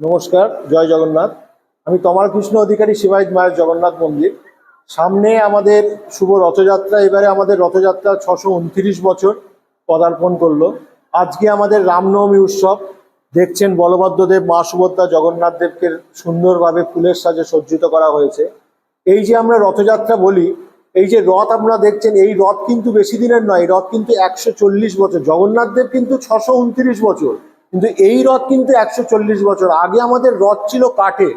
নমস্কার, জয় জগন্নাথ। আমি তমাল কৃষ্ণ অধিকারী শিবাজিৎ মায়ের জগন্নাথ মন্দির। সামনে আমাদের শুভ রথযাত্রা, এবারে আমাদের রথযাত্রা ছশো উনত্রিশ বছর পদার্পণ করল। আজকে আমাদের রামনবমী উৎসব। দেখছেন বলভদ্রদেব, মা সুভদ্রা, জগন্নাথ দেবকে সুন্দরভাবে ফুলের সাজে সজ্জিত করা হয়েছে। এই যে আমরা রথযাত্রা বলি, এই যে রথ আপনারা দেখছেন, এই রথ কিন্তু বেশি দিনের নয় রথ কিন্তু একশো চল্লিশ বছর। জগন্নাথ দেব কিন্তু ছশো উনত্রিশ বছর। কিন্তু এই রথ কিন্তু একশো চল্লিশ বছর। আগে আমাদের রথ ছিল কাঠের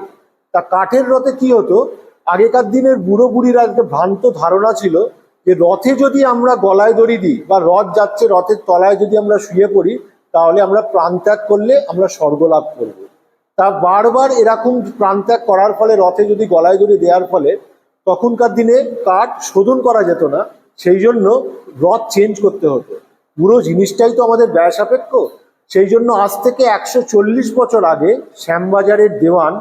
তা কাঠের রথে কি হতো? আগেকার দিনের বুড়ো বুড়িরা একটা ভ্রান্ত ধারণা ছিল যে রথে যদি আমরা গলায় দড়ি দিই বা রথ যাচ্ছে রথের তলায় যদি আমরা শুয়ে পড়ি, তাহলে আমরা প্রাণত্যাগ করলে আমরা স্বর্গ লাভ করব। তা বারবার এরকম প্রাণত্যাগ করার ফলে রথে যদি গলায় দড়ি দেওয়ার ফলে তখনকার দিনে কাঠ শোধন করা যেত না। সেই জন্য রথ চেঞ্জ করতে হতো। পুরো জিনিসটাই তো আমাদের ব্যয় সাপেক্ষ সেই জন্য আজ থেকে একশো চল্লিশ বছর আগে শ্যামবাজারের দেওয়ান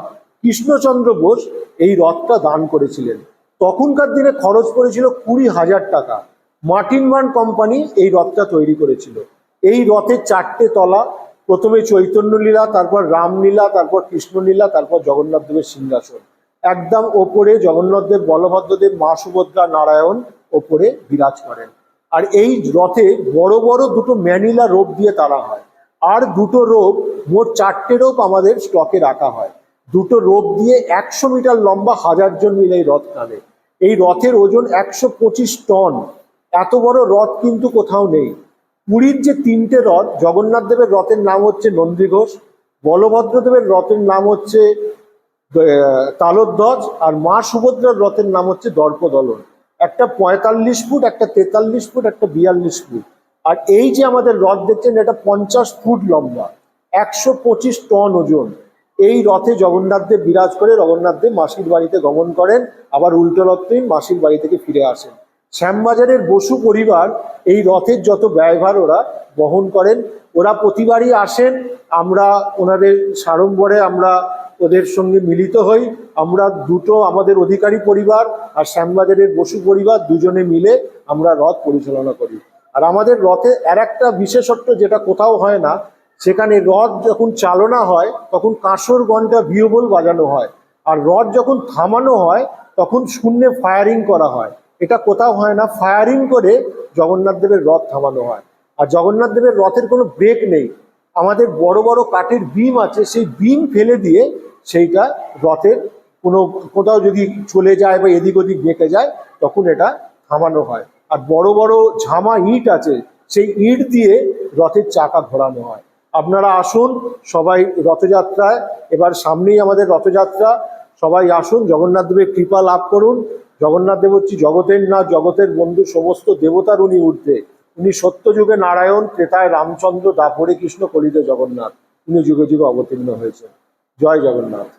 কৃষ্ণচন্দ্র বোস এই রথটা দান করেছিলেন। তখনকার দিনে খরচ পড়েছিল কুড়ি হাজার টাকা। মার্টিন বান কোম্পানি এই রথটা তৈরি করেছিল। এই রথের চারটে তলা, প্রথমে চৈতন্য লীলা তারপর রামলীলা, তারপর কৃষ্ণলীলা, তারপর জগন্নাথ দেবের সিংহাসন। একদম ওপরে জগন্নাথদেব বলভদ্রদেব মা সুভদ্রা, নারায়ণ ওপরে বিরাজ করেন। আর এই রথে বড় বড় দুটো ম্যানিলা রোপ দিয়ে তারা হয়। আর দুটো রোপ মোট চারটে রোপ আমাদের স্টকে রাখা হয়। দুটো রোপ দিয়ে একশো মিটার লম্বা হাজার জন মিলে এই রথ টানে এই রথের ওজন একশো পঁচিশ টন। এত বড় রথ কিন্তু কোথাও নেই। পুরীর যে তিনটে রথ, জগন্নাথ দেবের রথের নাম হচ্ছে নন্দীঘোষ বলভদ্র দেবের রথের নাম হচ্ছে তালধ্বজ, আর মা সুভদ্রার রথের নাম হচ্ছে দর্পদলন। একটা পঁয়তাল্লিশ ফুট, একটা তেতাল্লিশ ফুট, একটা বিয়াল্লিশ ফুট। আর এই যে আমাদের রথ দেখছেন, এটা পঞ্চাশ ফুট লম্বা, একশো পঁচিশ টন ওজন। এই রথে জগন্নাথ দেব বিরাজ করে জগন্নাথ দেব মাসির বাড়িতে গমন করেন, আবার উল্টো রথেই মাসির বাড়ি থেকে ফিরে আসেন। শ্যামবাজারের বসু পরিবার এই রথের যত ব্যয়ভার ওরা বহন করেন, ওরা প্রতিবারই আসেন, আমরা ওনাদের সাড়ম্বরে আমরা ওদের সঙ্গে মিলিত হই, আমরা দুটো আমাদের অধিকারী পরিবার আর শ্যামবাজারের বসু পরিবার দুজনে মিলে আমরা রথ পরিচালনা করি। আর আমাদের রথে আর একটা বিশেষত্ব যেটা কোথাও হয় না, সেখানে রথ যখন চালনা হয়, তখন কাঁসর ঘণ্টা ভিওবল বাজানো হয়। আর রথ যখন থামানো হয়, তখন শূন্যে ফায়ারিং করা হয়। এটা কোথাও হয় না ফায়ারিং করে জগন্নাথ দেবের রথ থামানো হয়। আর জগন্নাথ দেবের রথের কোনো ব্রেক নেই। আমাদের বড় বড় কাঠের বিম আছে, সেই বিম ফেলে দিয়ে সেইটা রথের কোনো, কোথাও যদি চলে যায় বা এদিক ওদিক বেঁকে যায়, তখন এটা থামানো হয়। আর বড় বড় ঝামা ইট আছে, সেই ইট দিয়ে রথের চাকা ঘোরানো হয়। আপনারা আসুন, সবাই রথযাত্রায়, এবার সামনেই আমাদের রথযাত্রা, সবাই আসুন, জগন্নাথ দেবের কৃপা লাভ করুন। জগন্নাথ দেব হচ্ছে জগতের না, জগতের বন্ধু সমস্ত দেবতার উনি ঊর্ধ্বে। উনি সত্যযুগে নারায়ণ ক্রেতায় রামচন্দ্র দাপরে কৃষ্ণ, কলিতে জগন্নাথ। উনি যুগে যুগে অবতীর্ণ হয়েছেন। জয় জগন্নাথ।